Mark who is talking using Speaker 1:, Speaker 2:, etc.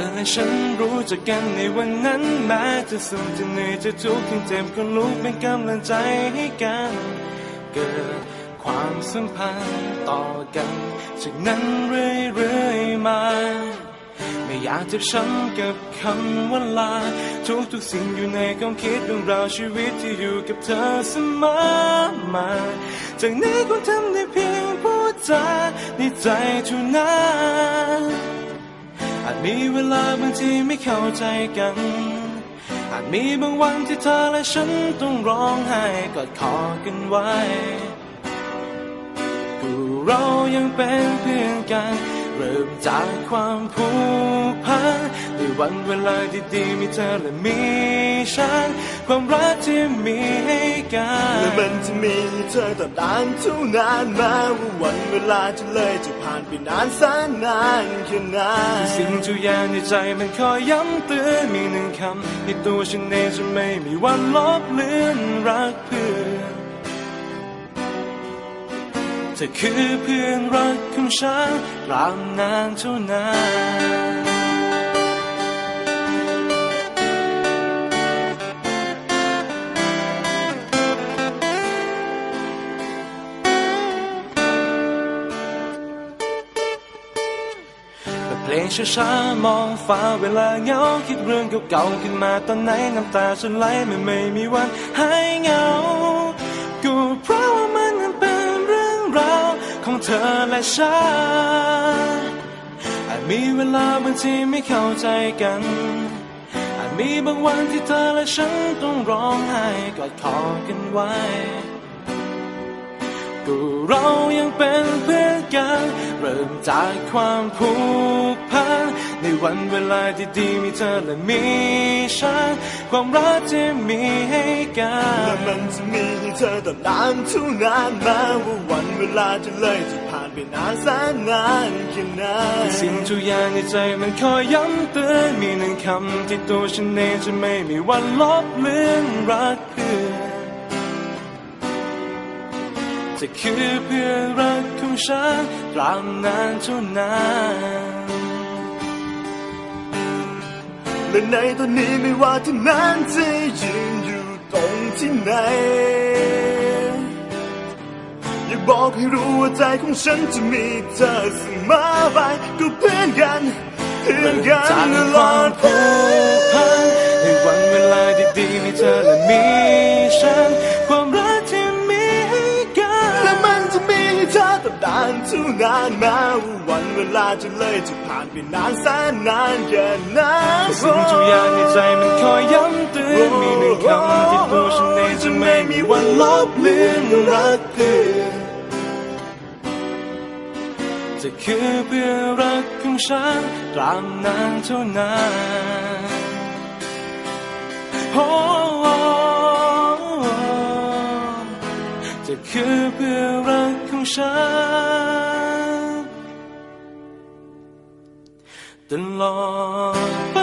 Speaker 1: อและฉันรู้จักกันในวันนั้นแม้จะสุขจะเหนื่อยจะทุกข์ยังเจ็บก็ลุกเป็นกำลังใจให้กัน เกิดความสัมพันธ์ต่อกัน จากนั้นเรื่อยๆมา ไม่อยากจะช้ำกับคำว่าลา ทุกทุกสิ่งอยู่ในความคิดเรื่องราวชีวิตที่อยู่กับเธอเสมอมา จากนี้คงทำได้เพียงพูดจาในใจเท่านั้น มีเวลาบางทีไม่เข้าใจกัน อาจมีบางวันที่เธอและฉันต้องร้องไห้กอดคอกันไว้กูเรายังเป็นเพื่อนกัน เริ่มจากความผูกพันในวันเวลาดีๆมีเธอและมีฉัน ความรักที่มีให้กัน
Speaker 2: มันจะมีเธอต่อดานเท่านานมาว่าวันเวลาจะเลยจะผ่านไปนานแสนนานแค่ไหน
Speaker 1: สิ่งทุกอย่างในใจมันคอยย้ำเตือนมีหนึ่งคำที่ตัวฉันเองจะไม่มีวันลบเลือนรักเพื่อนเธอคือเพื่อนรักของฉันรามนานเท่านาน เพลงช้าๆมองฟ้าเวลาเหงาคิดเรื่องเก่าๆขึ้นมาตอนไหนน้ำตาฉันไหลไม่ไม่มีวันหายเหงา ก็เพราะว่ามันนั้นเป็นเรื่องราวของเธอและฉันอาจมีเวลาบางทีไม่เข้าใจกัน อาจมีบางวันที่เธอและฉันต้องร้องไห้กอดคอกันไว้ ก็เรายังเป็นเพื่อน กัน เริ่มจากความผูกพัน ในวันเวลาที่ดีมีเธอและมีฉัน ความรักที่มีให้กัน
Speaker 2: และมันจะมีให้เธอต่อดานเท่านานมาว่าวันเวลาจะเลยจะผ่านไปนานแสนนานแค่ไหน
Speaker 1: สิ่งทุกอย่างในใจมันคอยย้ำเตือนมีหนึ่งคำที่ตัวฉันเองจะไม่มีวันลบเลือนรักเพื่อน จะคือเพื่อรักของฉันตราบนานเท่านาน
Speaker 2: และในตอนนี้ไม่ว่าที่นั้นจะยืนอยู่ตรงที่ไหน อยากบอกให้รู้ว่าใจของฉันจะมีเธอเสมอไปก็เพื่อนกัน เพื่อนกันตลอดไป
Speaker 1: เธอ
Speaker 2: ต่อดานเท่านานมาว่าวันเวลาจะเลยจะผ่านไปนานแสนนานแค่ไหน
Speaker 1: สิ่งทุกอย่างในใจมันคอยย้ำเตือนมีหนึ่งคำที่ตัวฉันเองจะไม่มีวันลบเลือนรักเพื่อนจะคือเพื่อรักของฉันตราบนานเท่านานโอ้จะคือเพื่อรัก ของฉันตลอด